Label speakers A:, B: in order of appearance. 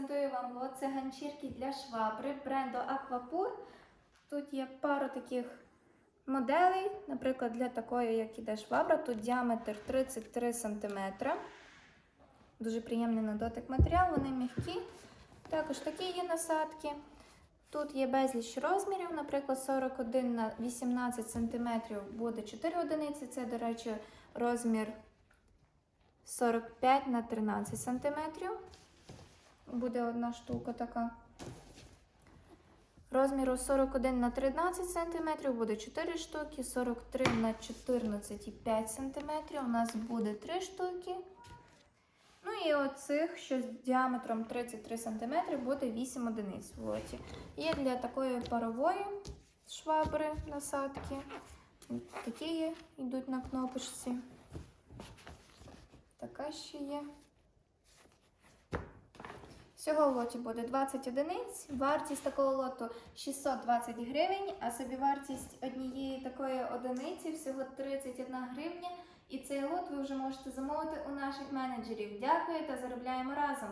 A: презентую вам лот. Це ганчірки для швабри бренду Aquapur. Тут є пару таких моделей, наприклад, для такої, як іде швабра. Тут діаметр 33 см. Дуже приємний на дотик матеріал, вони м'які. Також такі є насадки. Тут є безліч розмірів, наприклад, 41 на 18 см буде 4 одиниці. Це, до речі, розмір 45 на 13 см. Буде одна штука така. Розміру 41 на 13 см буде 4 штуки, 43 на 14,5 см у нас буде 3 штуки. Ну і оцих, що з діаметром 33 см, буде 8 одиниць в лоті. Є для такої парової швабри насадки. Такі є, йдуть на кнопочці. Така ще є. Всього в лоті буде 20 одиниць. Вартість такого лоту 620 гривень, а собівартість однієї такої одиниці всього 31 гривня. І цей лот ви вже можете замовити у наших менеджерів. Дякую та заробляємо разом!